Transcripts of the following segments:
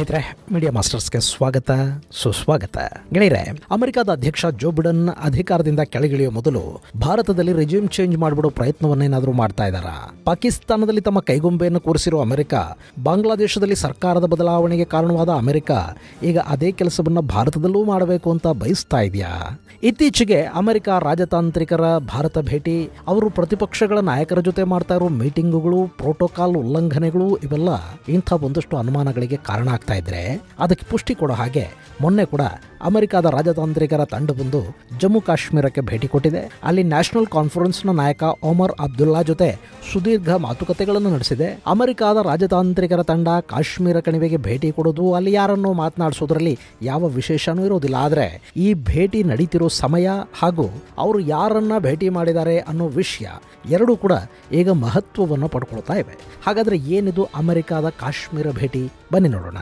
ಸ್ನೇಹಿತರೆ ಮೀಡಿಯಾ ಮಾಸ್ಟರ್ಸ್ಗೆ ಸ್ವಾಗತ, ಸುಸ್ವಾಗತ. ಗೆಳೆಯರೆ, ಅಮೆರಿಕದ ಅಧ್ಯಕ್ಷ ಜೋ ಬಿಡನ್ ಅಧಿಕಾರದಿಂದ ಕೆಳಗಿಳಿಯುವ ಮೊದಲು ಭಾರತದಲ್ಲಿ ರೆಜ್ಯೂಮ್ ಚೇಂಜ್ ಮಾಡಿಬಿಡೋ ಪ್ರಯತ್ನವನ್ನೇನಾದರೂ ಮಾಡ್ತಾ ಇದ್ದಾರಾ? ಪಾಕಿಸ್ತಾನದಲ್ಲಿ ತಮ್ಮ ಕೈಗೊಂಬೆಯನ್ನು ಕೂರಿಸಿರುವ ಅಮೆರಿಕ, ಬಾಂಗ್ಲಾದೇಶದಲ್ಲಿ ಸರ್ಕಾರದ ಬದಲಾವಣೆಗೆ ಕಾರಣವಾದ ಅಮೆರಿಕ, ಈಗ ಅದೇ ಕೆಲಸವನ್ನ ಭಾರತದಲ್ಲೂ ಮಾಡಬೇಕು ಅಂತ ಬಯಸ್ತಾ ಇದೆಯಾ? ಇತ್ತೀಚೆಗೆ ಅಮೆರಿಕ ರಾಜತಾಂತ್ರಿಕರ ಭಾರತ ಭೇಟಿ, ಅವರು ಪ್ರತಿಪಕ್ಷಗಳ ನಾಯಕರ ಜೊತೆ ಮಾಡ್ತಾ ಇರೋ ಮೀಟಿಂಗುಗಳು ಪ್ರೋಟೋಕಾಲ್ ಉಲ್ಲಂಘನೆಗಳು, ಇವೆಲ್ಲ ಇಂಥ ಒಂದಷ್ಟು ಅನುಮಾನಗಳಿಗೆ ಕಾರಣ ಆಗ್ತಾ ಇದ್ರೆ ಅದಕ್ಕೆ ಪುಷ್ಟಿ ಕೊಡೋ ಹಾಗೆ ಮೊನ್ನೆ ಕೂಡ ಅಮೆರಿಕದ ರಾಜತಾಂತ್ರಿಕರ ತಂಡ ಬಂದು ಜಮ್ಮು ಕಾಶ್ಮೀರಕ್ಕೆ ಭೇಟಿ ಕೊಟ್ಟಿದೆ. ಅಲ್ಲಿ ನ್ಯಾಷನಲ್ ಕಾನ್ಫರೆನ್ಸ್ನ ನಾಯಕ ಒಮರ್ ಅಬ್ದುಲ್ಲಾ ಜೊತೆ ಸುದೀರ್ಘ ಮಾತುಕತೆಗಳನ್ನು ನಡೆಸಿದೆ. ಅಮೆರಿಕದ ರಾಜತಾಂತ್ರಿಕರ ತಂಡ ಕಾಶ್ಮೀರ ಕಣಿವೆಗೆ ಭೇಟಿ ಕೊಡೋದು, ಅಲ್ಲಿ ಯಾರನ್ನೋ ಮಾತನಾಡಿಸೋದ್ರಲ್ಲಿ ಯಾವ ವಿಶೇಷನೂ ಇರೋದಿಲ್ಲ. ಆದರೆ ಈ ಭೇಟಿ ನಡೀತಿರೋ ಸಮಯ ಹಾಗೂ ಅವರು ಯಾರನ್ನ ಭೇಟಿ ಮಾಡಿದ್ದಾರೆ ಅನ್ನೋ ವಿಷಯ ಎರಡೂ ಕೂಡ ಈಗ ಮಹತ್ವವನ್ನು ಪಡ್ಕೊಳ್ತಾ ಇವೆ. ಹಾಗಾದ್ರೆ ಏನಿದು ಅಮೆರಿಕದ ಕಾಶ್ಮೀರ ಭೇಟಿ? ಬನ್ನಿ ನೋಡೋಣ.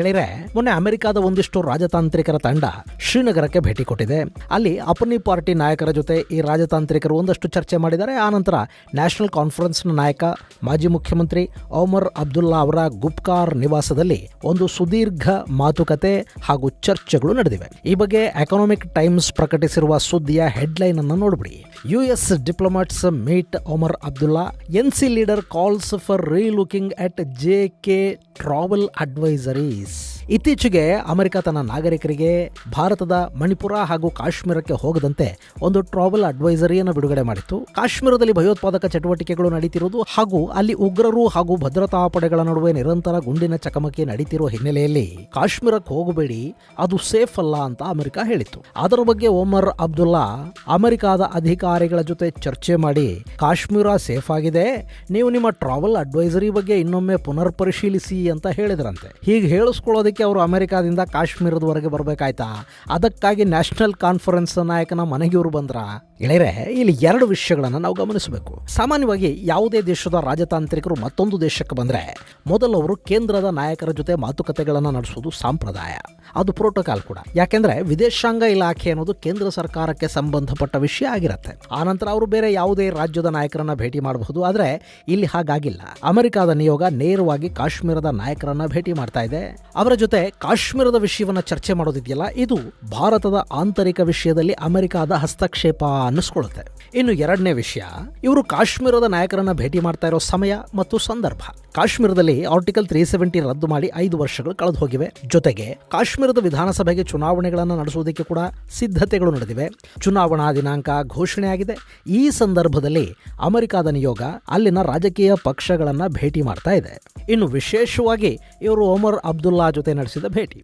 ಗೆಳೆಯರೆ, ಮೊನ್ನೆ ಅಮೆರಿಕದ ಒಂದಿಷ್ಟು ರಾಜತಾಂತ್ರಿಕರ ತಂಡ ಶ್ರೀನಗರಕ್ಕೆ ಭೇಟಿ ಕೊಟ್ಟಿದೆ. ಅಲ್ಲಿ ಅಪನಿ ಪಾರ್ಟಿ ನಾಯಕರ ಜೊತೆ ಈ ರಾಜತಾಂತ್ರಿಕರು ಒಂದಷ್ಟು ಚರ್ಚೆ ಮಾಡಿದ್ದಾರೆ. ಆನಂತರ ನ್ಯಾಷನಲ್ ಕಾನ್ಫರೆನ್ಸ್ನ ನಾಯಕ, ಮಾಜಿ ಮುಖ್ಯಮಂತ್ರಿ ಒಮರ್ ಅಬ್ದುಲ್ಲಾ ಅವರ ಗುಪ್ಕಾರ್ ನಿವಾಸದಲ್ಲಿ ಒಂದು ಸುದೀರ್ಘ ಮಾತುಕತೆ ಹಾಗೂ ಚರ್ಚೆಗಳು ನಡೆದಿವೆ. ಈ ಬಗ್ಗೆ ಎಕನಾಮಿಕ್ ಟೈಮ್ಸ್ ಪ್ರಕಟಿಸಿರುವ ಸುದ್ದಿಯ ಹೆಡ್ಲೈನ್ ಅನ್ನು ನೋಡ್ಬಿಡಿ. US diplomats meet Omar Abdullah. NC leader calls for re looking at J K travel advisories ಇತ್ತೀಚೆಗೆ ಅಮೆರಿಕ ತನ್ನ ನಾಗರಿಕರಿಗೆ ಭಾರತದ ಮಣಿಪುರ ಹಾಗೂ ಕಾಶ್ಮೀರಕ್ಕೆ ಹೋಗದಂತೆ ಒಂದು ಟ್ರಾವೆಲ್ ಅಡ್ವೈಸರಿಯನ್ನು ಬಿಡುಗಡೆ ಮಾಡಿತ್ತು. ಕಾಶ್ಮೀರದಲ್ಲಿ ಭಯೋತ್ಪಾದಕ ಚಟುವಟಿಕೆಗಳು ನಡೀತಿರುವುದು ಹಾಗೂ ಅಲ್ಲಿ ಉಗ್ರರು ಹಾಗೂ ಭದ್ರತಾ ಪಡೆಗಳ ನಡುವೆ ನಿರಂತರ ಗುಂಡಿನ ಚಕಮಕಿ ನಡೀತಿರುವ ಹಿನ್ನೆಲೆಯಲ್ಲಿ ಕಾಶ್ಮೀರಕ್ಕೆ ಹೋಗಬೇಡಿ, ಅದು ಸೇಫ್ ಅಲ್ಲ ಅಂತ ಅಮೆರಿಕ ಹೇಳಿತ್ತು. ಅದರ ಬಗ್ಗೆ ಒಮರ್ ಅಬ್ದುಲ್ಲಾ, ಅಮೆರಿಕದ ಅಧಿಕಾರಿಗಳ ಜೊತೆ ಚರ್ಚೆ ಮಾಡಿ, ಕಾಶ್ಮೀರ ಸೇಫ್ ಆಗಿದೆ, ನೀವು ನಿಮ್ಮ ಟ್ರಾವೆಲ್ ಅಡ್ವೈಸರಿ ಬಗ್ಗೆ ಇನ್ನೊಮ್ಮೆ ಪುನರ್ ಪರಿಶೀಲಿಸಿ ಅಂತ ಹೇಳಿದ್ರಂತೆ. ಹೀಗೆ ಹೇಳಿಸ್ಕೊಳ್ಳೋದಕ್ಕೆ ಅವರು ಅಮೆರಿಕಾದಿಂದ ಕಾಶ್ಮೀರದವರೆಗೆ ಬರಬೇಕಾಯ್ತಾ? ಅದಕ್ಕಾಗಿ ನ್ಯಾಷನಲ್ ಕಾನ್ಫರೆನ್ಸ್ ನಾಯಕನ ಮನೆಗೆ ಇವರು ಬಂದ್ರ? ಗೆಳೆಯರೆ ಇಲ್ಲಿ ಎರಡು ವಿಷಯಗಳನ್ನು ನಾವು ಗಮನಿಸಬೇಕು. ಸಾಮಾನ್ಯವಾಗಿ ಯಾವುದೇ ದೇಶದ ರಾಜತಾಂತ್ರಿಕರು ಮತ್ತೊಂದು ದೇಶಕ್ಕೆ ಬಂದ್ರೆ, ಮೊದಲು ಅವರು ಕೇಂದ್ರದ ನಾಯಕರ ಜೊತೆ ಮಾತುಕತೆಗಳನ್ನು ನಡೆಸುವುದು ಸಂಪ್ರದಾಯ. ಅದು ಪ್ರೋಟೋಕಾಲ್ ಕೂಡ. ಯಾಕೆಂದ್ರೆ ವಿದೇಶಾಂಗ ಇಲಾಖೆ ಅನ್ನೋದು ಕೇಂದ್ರ ಸರ್ಕಾರಕ್ಕೆ ಸಂಬಂಧಪಟ್ಟ ವಿಷಯ ಆಗಿರುತ್ತೆ. ಆನಂತರ ಅವರು ಬೇರೆ ಯಾವುದೇ ರಾಜ್ಯದ ನಾಯಕರನ್ನ ಭೇಟಿ ಮಾಡಬಹುದು. ಆದರೆ ಇಲ್ಲಿ ಹಾಗಾಗಿಲ್ಲ. ಅಮೆರಿಕದ ನಿಯೋಗ ನೇರವಾಗಿ ಕಾಶ್ಮೀರದ ನಾಯಕರನ್ನ ಭೇಟಿ ಮಾಡ್ತಾ ಇದೆ. ಅವರ ಜೊತೆ ಕಾಶ್ಮೀರದ ವಿಷಯವನ್ನ ಚರ್ಚೆ ಮಾಡೋದಿದೆಯಲ್ಲ, ಇದು ಭಾರತದ ಆಂತರಿಕ ವಿಷಯದಲ್ಲಿ ಅಮೆರಿಕದ ಹಸ್ತಕ್ಷೇಪ ಅನ್ನಿಸ್ಕೊಳ್ಳುತ್ತೆ. ಇನ್ನು ಎರಡನೇ ವಿಷಯ, ಇವರು ಕಾಶ್ಮೀರದ ನಾಯಕರನ್ನ ಭೇಟಿ ಮಾಡ್ತಾ ಇರೋ ಸಮಯ ಮತ್ತು ಸಂದರ್ಭ. ಕಾಶ್ಮೀರದಲ್ಲಿ ಆರ್ಟಿಕಲ್ ತ್ರೀ ಸೆವೆಂಟಿ ರದ್ದು ಮಾಡಿ ಐದು ವರ್ಷಗಳು ಕಳೆದು ಹೋಗಿವೆ. ಜೊತೆಗೆ ಕಾಶ್ಮೀರದ ವಿಧಾನಸಭೆಗೆ ಚುನಾವಣೆಗಳನ್ನು ನಡೆಸುವುದಕ್ಕೆ ಕೂಡ ಸಿದ್ಧತೆಗಳು ನಡೆದಿವೆ. ಚುನಾವಣಾ ದಿನಾಂಕ ಘೋಷಣೆಯಾಗಿದೆ. ಈ ಸಂದರ್ಭದಲ್ಲಿ ಅಮೆರಿಕದ ನಿಯೋಗ ಅಲ್ಲಿನ ರಾಜಕೀಯ ಪಕ್ಷಗಳನ್ನು ಭೇಟಿ ಮಾಡ್ತಾ ಇದೆ. ಇನ್ನು ವಿಶೇಷವಾಗಿ ಇವರು ಒಮರ್ ಅಬ್ದುಲ್ಲಾ ಜೊತೆ ನಡೆಸಿದ ಭೇಟಿ.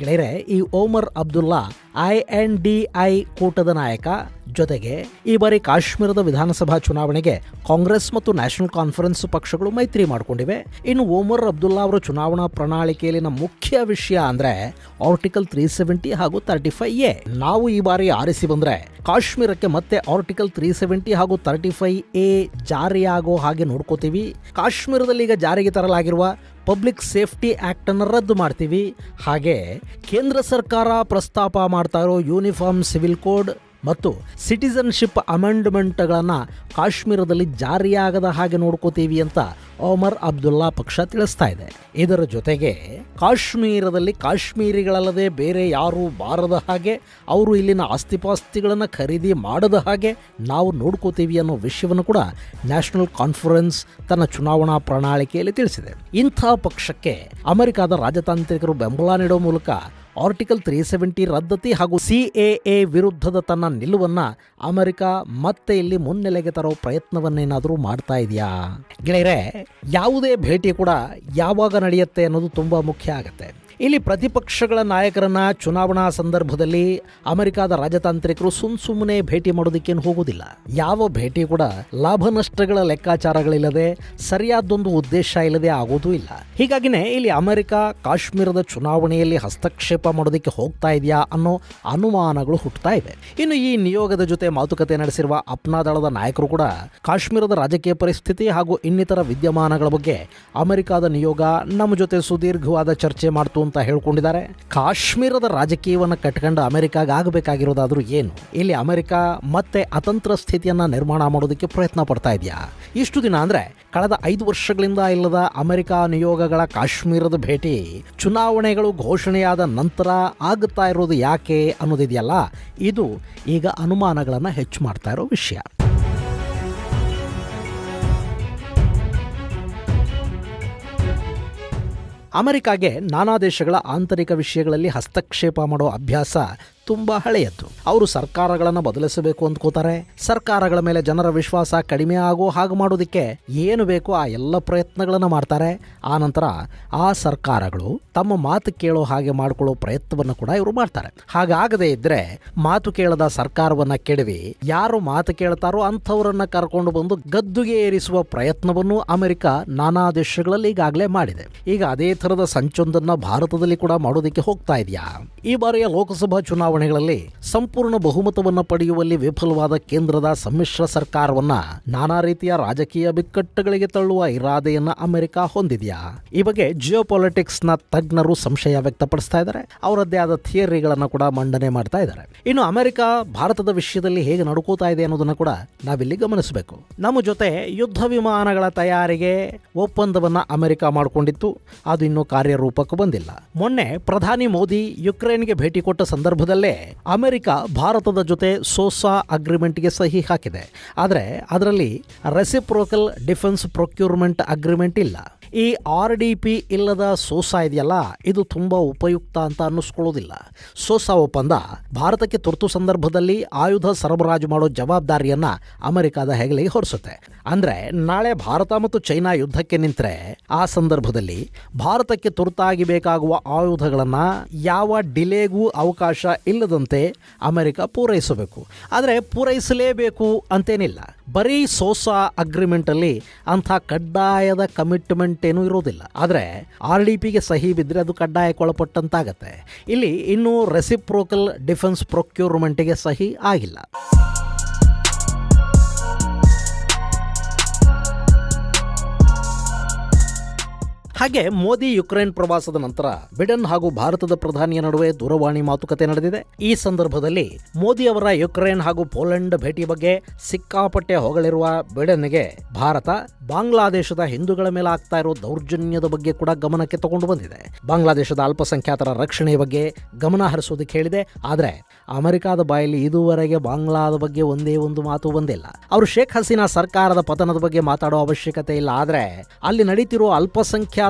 ಗೆಳೆಯರೆ, ಈ Omar Abdullah I N D I ಕೂಟದ ನಾಯಕ ಜೊತೆಗೆ ಈ ಬಾರಿ ಕಾಶ್ಮೀರದ ವಿಧಾನಸಭಾ ಚುನಾವಣೆಗೆ ಕಾಂಗ್ರೆಸ್ ಮತ್ತು ನ್ಯಾಷನಲ್ ಕಾನ್ಫರೆನ್ಸ್ ಪಕ್ಷಗಳು ಮೈತ್ರಿ ಮಾಡಿಕೊಂಡಿವೆ. ಇನ್ನು ಓಮರ್ ಅಬ್ದುಲ್ಲಾ ಅವರ ಚುನಾವಣಾ ಪ್ರಣಾಳಿಕೆಯಲ್ಲಿನ ಮುಖ್ಯ ವಿಷಯ ಅಂದ್ರೆ ಆರ್ಟಿಕಲ್ ತ್ರೀ ಸೆವೆಂಟಿ ಹಾಗೂ ತರ್ಟಿ ಫೈವ್ ಎ. ನಾವು ಈ ಬಾರಿ ಆರಿಸಿ ಬಂದ್ರೆ ಕಾಶ್ಮೀರಕ್ಕೆ ಮತ್ತೆ ಆರ್ಟಿಕಲ್ ತ್ರೀ ಸೆವೆಂಟಿ ಹಾಗೂ ತರ್ಟಿ ಫೈವ್ ಎ ಜಾರಿಯಾಗೋ ಹಾಗೆ ನೋಡ್ಕೋತೀವಿ. ಕಾಶ್ಮೀರದಲ್ಲಿ ಈಗ ಜಾರಿಗೆ ತರಲಾಗಿರುವ ಪಬ್ಲಿಕ್ ಸೇಫ್ಟಿ ಆಕ್ಟ್ ಅನ್ನು ರದ್ದು ಮಾಡ್ತೀವಿ. ಹಾಗೆ ಕೇಂದ್ರ ಸರ್ಕಾರ ಪ್ರಸ್ತಾಪ ಮಾಡ್ತಾ ಇರೋ ಯೂನಿಫಾರ್ಮ್ ಸಿವಿಲ್ ಕೋಡ್ ಮತ್ತು ಸಿಟಿಸನ್ಶಿಪ್ ಅಮೆಂಡ್ಮೆಂಟ್ಗಳನ್ನು ಕಾಶ್ಮೀರದಲ್ಲಿ ಜಾರಿಯಾಗದ ಹಾಗೆ ನೋಡ್ಕೋತೀವಿ ಅಂತ ಒಮರ್ ಅಬ್ದುಲ್ಲಾ ಪಕ್ಷ ತಿಳಿಸ್ತಾ ಇದೆ. ಇದರ ಜೊತೆಗೆ ಕಾಶ್ಮೀರದಲ್ಲಿ ಕಾಶ್ಮೀರಿಗಳಲ್ಲದೆ ಬೇರೆ ಯಾರೂ ಬಾರದ ಹಾಗೆ ಅವರು ಇಲ್ಲಿನ ಆಸ್ತಿಪಾಸ್ತಿಗಳನ್ನು ಖರೀದಿ ಮಾಡದ ಹಾಗೆ ನಾವು ನೋಡ್ಕೋತೀವಿ ಅನ್ನೋ ವಿಷಯವನ್ನು ಕೂಡ ನ್ಯಾಷನಲ್ ಕಾನ್ಫರೆನ್ಸ್ ತನ್ನ ಚುನಾವಣಾ ಪ್ರಣಾಳಿಕೆಯಲ್ಲಿ ತಿಳಿಸಿದೆ. ಇಂಥ ಪಕ್ಷಕ್ಕೆ ಅಮೆರಿಕದ ರಾಜತಾಂತ್ರಿಕರು ಬೆಂಬಲ ನೀಡೋ ಮೂಲಕ ಆರ್ಟಿಕಲ್ ತ್ರೀ ಸೆವೆಂಟಿ ರದ್ದತಿ ಹಾಗೂ ಸಿಎಎ ವಿರುದ್ಧದ ತನ್ನ ನಿಲುವನ್ನ ಅಮೆರಿಕ ಮತ್ತೆ ಇಲ್ಲಿ ಮುನ್ನೆಲೆಗೆ ತರೋ ಪ್ರಯತ್ನವನ್ನೇನಾದರೂ ಮಾಡ್ತಾ ಇದೆಯಾ? ಗೆಳೆಯರೆ, ಯಾವುದೇ ಭೇಟಿ ಕೂಡ ಯಾವಾಗ ನಡೆಯುತ್ತೆ ಅನ್ನೋದು ತುಂಬಾ ಮುಖ್ಯ ಆಗತ್ತೆ. ಇಲ್ಲಿ ಪ್ರತಿಪಕ್ಷಗಳ ನಾಯಕರನ್ನ ಚುನಾವಣಾ ಸಂದರ್ಭದಲ್ಲಿ ಅಮೆರಿಕದ ರಾಜತಾಂತ್ರಿಕರು ಸುಮ್ ಸುಮ್ಮನೆ ಭೇಟಿ ಮಾಡೋದಕ್ಕೇನು ಹೋಗೋದಿಲ್ಲ. ಯಾವ ಭೇಟಿ ಕೂಡ ಲಾಭ ನಷ್ಟಗಳ ಲೆಕ್ಕಾಚಾರಗಳಿಲ್ಲದೆ ಸರಿಯಾದೊಂದು ಉದ್ದೇಶ ಇಲ್ಲದೆ ಆಗೋದೂ ಇಲ್ಲ. ಹೀಗಾಗಿನೇ ಇಲ್ಲಿ ಅಮೆರಿಕ, ಕಾಶ್ಮೀರದ ಚುನಾವಣೆಯಲ್ಲಿ ಹಸ್ತಕ್ಷೇಪ ಮಾಡೋದಕ್ಕೆ ಹೋಗ್ತಾ ಇದೆಯಾ ಅನ್ನೋ ಅನುಮಾನಗಳು ಹುಟ್ಟುತ್ತಾ ಇವೆ ಇನ್ನು ಈ ನಿಯೋಗದ ಜೊತೆ ಮಾತುಕತೆ ನಡೆಸಿರುವ ಅಪ್ನಾ ದಳದ ನಾಯಕರು ಕೂಡ ಕಾಶ್ಮೀರದ ರಾಜಕೀಯ ಪರಿಸ್ಥಿತಿ ಹಾಗೂ ಇನ್ನಿತರ ವಿದ್ಯಮಾನಗಳ ಬಗ್ಗೆ ಅಮೆರಿಕದ ನಿಯೋಗ ನಮ್ಮ ಜೊತೆ ಸುದೀರ್ಘವಾದ ಚರ್ಚೆ ಮಾಡ್ತು ಅಂತ ಹೇಳ್ಕೊಂಡಿದ್ದಾರೆ. ಕಾಶ್ಮೀರದ ರಾಜಕೀಯವನ್ನು ಕಟ್ಕೊಂಡು ಅಮೆರಿಕಾಗ ಆಗಬೇಕಾಗಿರೋದಾದ್ರೂ ಏನು? ಇಲ್ಲಿ ಅಮೆರಿಕ ಮತ್ತೆ ಅತಂತ್ರ ಸ್ಥಿತಿಯನ್ನ ನಿರ್ಮಾಣ ಮಾಡೋದಕ್ಕೆ ಪ್ರಯತ್ನ ಪಡ್ತಾ ಇದೆಯಾ? ಇಷ್ಟು ದಿನ ಅಂದ್ರೆ ಕಳೆದ ಐದು ವರ್ಷಗಳಿಂದ ಇಲ್ಲದ ಅಮೆರಿಕ ನಿಯೋಗಗಳ ಕಾಶ್ಮೀರದ ಭೇಟಿ ಚುನಾವಣೆಗಳು ಘೋಷಣೆಯಾದ ನಂತರ ಆಗುತ್ತಾ ಇರೋದು ಯಾಕೆ ಅನ್ನೋದಿದೆಯಲ್ಲ? ಇದು ಈಗ ಅನುಮಾನಗಳನ್ನು ಹೆಚ್ಚು ಮಾಡ್ತಾ ಇರೋ ವಿಷಯ. ಅಮೆರಿಕಾಗೆ ನಾನಾ ದೇಶಗಳ ಆಂತರಿಕ ವಿಷಯಗಳಲ್ಲಿ ಹಸ್ತಕ್ಷೇಪ ಮಾಡೋ ಅಭ್ಯಾಸ ತುಂಬ ಹಳೆಯದ್ದು. ಅವರು ಸರ್ಕಾರಗಳನ್ನು ಬದಲಿಸಬೇಕು ಅಂದ್ಕೋತಾರೆ. ಸರ್ಕಾರಗಳ ಮೇಲೆ ಜನರ ವಿಶ್ವಾಸ ಕಡಿಮೆ ಆಗೋ ಹಾಗೆ ಮಾಡೋದಕ್ಕೆ ಏನು ಬೇಕೋ ಆ ಎಲ್ಲ ಪ್ರಯತ್ನಗಳನ್ನು ಮಾಡ್ತಾರೆ. ಆ ನಂತರ ಆ ಸರ್ಕಾರಗಳು ತಮ್ಮ ಮಾತು ಕೇಳೋ ಹಾಗೆ ಮಾಡ್ಕೊಳ್ಳೋ ಪ್ರಯತ್ನವನ್ನು ಕೂಡ ಇವರು ಮಾಡ್ತಾರೆ. ಹಾಗಾಗದೆ ಇದ್ರೆ ಮಾತು ಕೇಳದ ಸರ್ಕಾರವನ್ನ ಕೆಡವಿ ಯಾರು ಮಾತು ಕೇಳ್ತಾರೋ ಅಂಥವರನ್ನ ಕರ್ಕೊಂಡು ಬಂದು ಗದ್ದುಗೆ ಏರಿಸುವ ಪ್ರಯತ್ನವನ್ನು ಅಮೆರಿಕ ನಾನಾ ದೇಶಗಳಲ್ಲಿ ಈಗಾಗಲೇ ಮಾಡಿದೆ. ಈಗ ಅದೇ ಥರದ ಸಂಚೊಂದನ್ನ ಭಾರತದಲ್ಲಿ ಕೂಡ ಮಾಡೋದಕ್ಕೆ ಹೋಗ್ತಾ ಇದೆಯಾ? ಈ ಬಾರಿಯ ಲೋಕಸಭಾ ಚುನಾವಣೆಗಳಲ್ಲಿ ಸಂಪೂರ್ಣ ಬಹುಮತವನ್ನು ಪಡೆಯುವಲ್ಲಿ ವಿಫಲವಾದ ಕೇಂದ್ರದ ಸಮ್ಮಿಶ್ರ ಸರ್ಕಾರವನ್ನ ನಾನಾ ರೀತಿಯ ರಾಜಕೀಯ ಬಿಕ್ಕಟ್ಟುಗಳಿಗೆ ತಳ್ಳುವ ಇರಾದೆಯನ್ನ ಅಮೆರಿಕ ಹೊಂದಿದೆಯಾ? ಈ ಬಗ್ಗೆ ಜಿಯೋ ನ ತಜ್ಞರು ಸಂಶಯ ವ್ಯಕ್ತಪಡಿಸ್ತಾ ಇದ್ದಾರೆ. ಅವರದ್ದೇ ಆದ ಥಿಯರಿಗಳನ್ನು ಕೂಡ ಮಂಡನೆ ಮಾಡ್ತಾ ಇದ್ದಾರೆ. ಇನ್ನು ಅಮೆರಿಕ, ಭಾರತದ ವಿಷಯದಲ್ಲಿ ಹೇಗೆ ನಡ್ಕೋತಾ ಇದೆ ಅನ್ನೋದನ್ನ ಕೂಡ ನಾವಿಲ್ಲಿ ಗಮನಿಸಬೇಕು. ನಮ್ಮ ಜೊತೆ ಯುದ್ಧ ವಿಮಾನಗಳ ತಯಾರಿಗೆ ಒಪ್ಪಂದವನ್ನ ಅಮೆರಿಕ ಮಾಡಿಕೊಂಡಿತ್ತು. ಅದು ಇನ್ನೂ ಕಾರ್ಯರೂಪಕ್ಕೆ ಬಂದಿಲ್ಲ. ಮೊನ್ನೆ ಪ್ರಧಾನಿ ಮೋದಿ ಯುಕ್ರೇನ್ಗೆ ಭೇಟಿ ಕೊಟ್ಟ ಸಂದರ್ಭದಲ್ಲೇ ಅಮೆರಿಕ ಭಾರತದ ಜೊತೆ ಸೋಸಾ ಅಗ್ರಿಮೆಂಟ್ಗೆ ಸಹಿ ಹಾಕಿದೆ. ಆದರೆ ಅದರಲ್ಲಿ ರೆಸಿಪ್ರೋಕಲ್ ಡಿಫೆನ್ಸ್ ಪ್ರೊಕ್ಯೂರ್ಮೆಂಟ್ ಅಗ್ರಿಮೆಂಟ್ ಇಲ್ಲ. ಈ ಆರ್ ಡಿ ಪಿ ಇಲ್ಲದ ಸೋಸಾ ಇದೆಯಲ್ಲ, ಇದು ತುಂಬ ಉಪಯುಕ್ತ ಅಂತ ಅನ್ನಿಸ್ಕೊಳ್ಳೋದಿಲ್ಲ. ಸೋಸಾ ಒಪ್ಪಂದ ಭಾರತಕ್ಕೆ ತುರ್ತು ಸಂದರ್ಭದಲ್ಲಿ ಆಯುಧ ಸರಬರಾಜು ಮಾಡೋ ಜವಾಬ್ದಾರಿಯನ್ನ ಅಮೆರಿಕದ ಹೆಗಲಿಗೆ ಹೊರಿಸುತ್ತೆ. ಅಂದ್ರೆ ನಾಳೆ ಭಾರತ ಮತ್ತು ಚೈನಾ ಯುದ್ಧಕ್ಕೆ ನಿಂತರೆ ಆ ಸಂದರ್ಭದಲ್ಲಿ ಭಾರತಕ್ಕೆ ತುರ್ತಾಗಿ ಬೇಕಾಗುವ ಆಯುಧಗಳನ್ನು ಯಾವ ಡಿಲೇಗೂ ಅವಕಾಶ ಇಲ್ಲದಂತೆ ಅಮೆರಿಕ ಪೂರೈಸಬೇಕು. ಆದರೆ ಪೂರೈಸಲೇಬೇಕು ಅಂತೇನಿಲ್ಲ. ಬರೀ ಸೋಸಾ ಅಗ್ರಿಮೆಂಟಲ್ಲಿ ಅಂಥ ಕಡ್ಡಾಯದ ಕಮಿಟ್ಮೆಂಟ್ ಏನೂ ಇರೋದಿಲ್ಲ. ಆದರೆ ಆರ್ ಡಿ ಪಿಗೆ ಸಹಿ ಬಿದ್ದರೆ ಅದು ಕಡ್ಡಾಯಕ್ಕೊಳಪಟ್ಟಂತಾಗತ್ತೆ ಇಲ್ಲಿ ಇನ್ನೂ ರೆಸಿಪ್ರೋಕಲ್ ಡಿಫೆನ್ಸ್ ಪ್ರೊಕ್ಯೂರ್ಮೆಂಟಿಗೆ ಸಹಿ ಆಗಿಲ್ಲ. ಹಾಗೆ ಮೋದಿ ಯುಕ್ರೇನ್ ಪ್ರವಾಸದ ನಂತರ ಬಿಡನ್ ಹಾಗೂ ಭಾರತದ ಪ್ರಧಾನಿಯ ನಡುವೆ ದೂರವಾಣಿ ಮಾತುಕತೆ ನಡೆದಿದೆ. ಈ ಸಂದರ್ಭದಲ್ಲಿ ಮೋದಿ ಅವರ ಯುಕ್ರೇನ್ ಹಾಗೂ ಪೋಲೆಂಡ್ ಭೇಟಿ ಬಗ್ಗೆ ಸಿಕ್ಕಾಪಟ್ಟೆ ಹೊಗಳಿರುವ ಬಿಡನ್ಗೆ ಭಾರತ, ಬಾಂಗ್ಲಾದೇಶದ ಹಿಂದೂಗಳ ಮೇಲೆ ಆಗ್ತಾ ಇರೋ ದೌರ್ಜನ್ಯದ ಬಗ್ಗೆ ಕೂಡ ಗಮನಕ್ಕೆ ತಗೊಂಡು ಬಂದಿದೆ. ಬಾಂಗ್ಲಾದೇಶದ ಅಲ್ಪಸಂಖ್ಯಾತರ ರಕ್ಷಣೆಯ ಬಗ್ಗೆ ಗಮನ ಹರಿಸೋದಕ್ಕೆ ಹೇಳಿದೆ ಆದರೆ ಅಮೆರಿಕಾದ ಬಾಯಲ್ಲಿ ಇದುವರೆಗೆ ಬಾಂಗ್ಲಾದ ಬಗ್ಗೆ ಒಂದೇ ಒಂದು ಮಾತು ಬಂದಿಲ್ಲ. ಅವರು ಶೇಖ್ ಹಸೀನಾ ಸರ್ಕಾರದ ಪತನದ ಬಗ್ಗೆ ಮಾತಾಡೋ ಅವಶ್ಯಕತೆ ಇಲ್ಲ. ಆದರೆ ಅಲ್ಲಿ ನಡೀತಿರೋ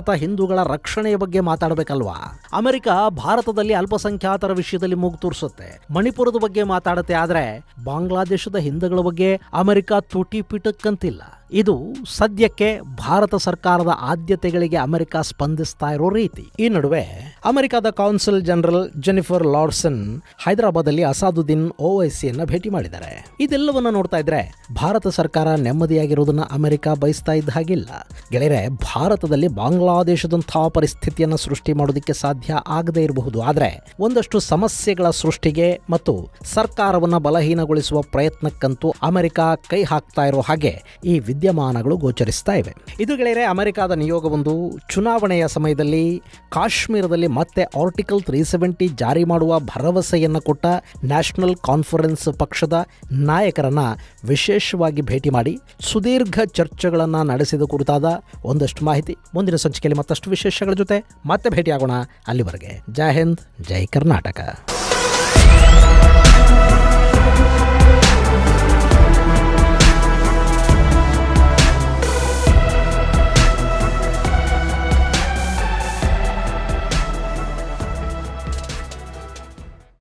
ಅಲ್ಪಸಂಖ್ಯಾತ ಹಿಂದೂಗಳ ರಕ್ಷಣೆಯ ಬಗ್ಗೆ ಮಾತಾಡಬೇಕಲ್ವಾ? ಅಮೆರಿಕ ಭಾರತದಲ್ಲಿ ಅಲ್ಪಸಂಖ್ಯಾತರ ವಿಷಯದಲ್ಲಿ ಮೂಗು ತೋರಿಸುತ್ತೆ. ಮಣಿಪುರದ ಬಗ್ಗೆ ಮಾತಾಡುತ್ತೆ ಆದರೆ ಬಾಂಗ್ಲಾದೇಶದ ಹಿಂದೂಗಳ ಬಗ್ಗೆ ಅಮೆರಿಕ ತುಟಿ ಪಿಟಕ್ಕಂತಿಲ್ಲ ಇದು ಸದ್ಯಕ್ಕೆ ಭಾರತ ಸರ್ಕಾರದ ಆದ್ಯತೆಗಳಿಗೆ ಅಮೆರಿಕ ಸ್ಪಂದಿಸ್ತಾ ಇರೋ ರೀತಿ. ಈ ನಡುವೆ ಅಮೆರಿಕದ council general Jennifer Larson Hyderabad ಅಲ್ಲಿ ಅಸಾದುದ್ದೀನ್ ಓವೈಸಿಯನ್ನ ಭೇಟಿ ಮಾಡಿದ್ದಾರೆ. ಇದೆಲ್ಲವನ್ನ ನೋಡ್ತಾ ಇದ್ರೆ ಭಾರತ ಸರ್ಕಾರ ನೆಮ್ಮದಿಯಾಗಿರೋದನ್ನ ಅಮೆರಿಕ ಬಯಸ್ತಾ ಇದ್ದ ಹಾಗಿಲ್ಲ. ಗೆಳೆಯರೆ, ಭಾರತದಲ್ಲಿ ಬಾಂಗ್ಲಾದೇಶದಂತಹ ಪರಿಸ್ಥಿತಿಯನ್ನು ಸೃಷ್ಟಿ ಮಾಡೋದಕ್ಕೆ ಸಾಧ್ಯ ಆಗದೇ ಇರಬಹುದು. ಆದರೆ ಒಂದಷ್ಟು ಸಮಸ್ಯೆಗಳ ಸೃಷ್ಟಿಗೆ ಮತ್ತು ಸರ್ಕಾರವನ್ನ ಬಲಹೀನಗೊಳಿಸುವ ಪ್ರಯತ್ನಕ್ಕಂತೂ ಅಮೆರಿಕ ಕೈ ಹಾಕ್ತಾ ಇರೋ ಹಾಗೆ ಈ ವಿದ್ಯಮಾನಗಳು ಗೋಚರಿಸ್ತಾ ಇವೆ. ಇದು ಗೆಳೆಯರೆ, ಅಮೆರಿಕದ ನಿಯೋಗವೊಂದು ಚುನಾವಣೆಯ ಸಮಯದಲ್ಲಿ ಕಾಶ್ಮೀರದಲ್ಲಿ ಮತ್ತೆ ಆರ್ಟಿಕಲ್ ತ್ರೀ ಸೆವೆಂಟಿ ಜಾರಿ ಮಾಡುವ ಭರವಸೆಯನ್ನು ಕೊಟ್ಟ ನ್ಯಾಷನಲ್ ಕಾನ್ಫರೆನ್ಸ್ ಪಕ್ಷದ ನಾಯಕರನ್ನ ವಿಶೇಷವಾಗಿ ಭೇಟಿ ಮಾಡಿ ಸುದೀರ್ಘ ಚರ್ಚೆಗಳನ್ನು ನಡೆಸಿದ ಕುರಿತಾದ ಒಂದಷ್ಟು ಮಾಹಿತಿ ಮುಂದಿನ ಸಂಚಿಕೆಯಲ್ಲಿ ಮತ್ತಷ್ಟು ವಿಶೇಷಗಳ ಜೊತೆ ಮತ್ತೆ ಭೇಟಿಯಾಗೋಣ ಅಲ್ಲಿವರೆಗೆ. ಜೈ ಹಿಂದ್, ಜೈ ಕರ್ನಾಟಕ.